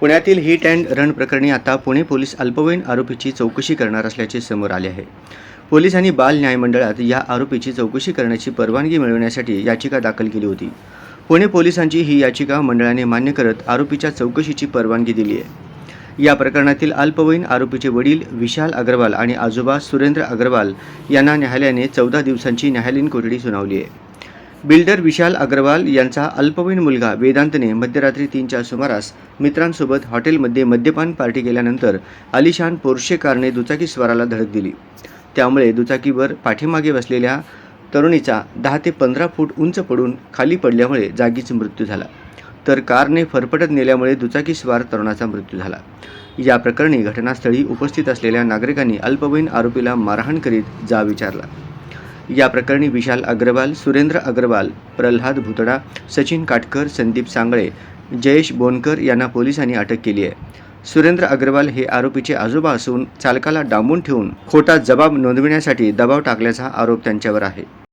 पुण्यातील hit and run प्रकरणी आता पुणे पोलीस अल्पवयीन आरोपीची चौकशी करणार असल्याचे समोर आले आहे. पोलिसांनी बाल न्यायमंडळात या आरोपीची चौकशी करण्याची परवानगी मिळवण्यासाठी याचिका दाखल केली होती. पुणे पोलिसांची ही याचिका मंडळाने मान्य करत आरोपीच्या चौकशीची परवानगी दिली आहे. या प्रकरणातील अल्पवयीन आरोपीचे वडील विशाल अग्रवाल आणि आजोबा सुरेंद्र अग्रवाल यांना न्यायालयाने चौदा दिवसांची न्यायालयीन कोठडी सुनावली आहे. बिल्डर विशाल अग्रवाल यांचा अल्पवयीन मुलगा वेदांतने मध्यरात्री तीनच्या सुमारास मित्रांसोबत हॉटेलमध्ये मद्यपान पार्टी केल्यानंतर अलिशान पोर्शे कारने दुचाकी स्वाराला धडक दिली. त्यामुळे दुचाकीवर पाठीमागे बसलेल्या तरुणीचा दहा ते पंधरा फूट उंच पडून खाली पडल्यामुळे जागीच मृत्यू झाला. तर कारने फरफटत नेल्यामुळे दुचाकीस्वार तरुणाचा मृत्यू झाला. या प्रकरणी घटनास्थळी उपस्थित असलेल्या नागरिकांनी अल्पवयीन आरोपीला मारहाण करीत जा विचारला. या प्रकरणी विशाल अग्रवाल सुरेंद्र अग्रवाल प्रल्हाद भुतडा सचिन काटकर संदीप सांगळे जयेश बोनकर यांना पोलिसांनी अटक केली आहे. सुरेंद्र अग्रवाल हे आरोपीचे आजोबा असून चालकाला डांबून ठेवून खोटा जबाब नोंदविण्यासाठी दबाव टाकल्याचा आरोप त्यांच्यावर आहे.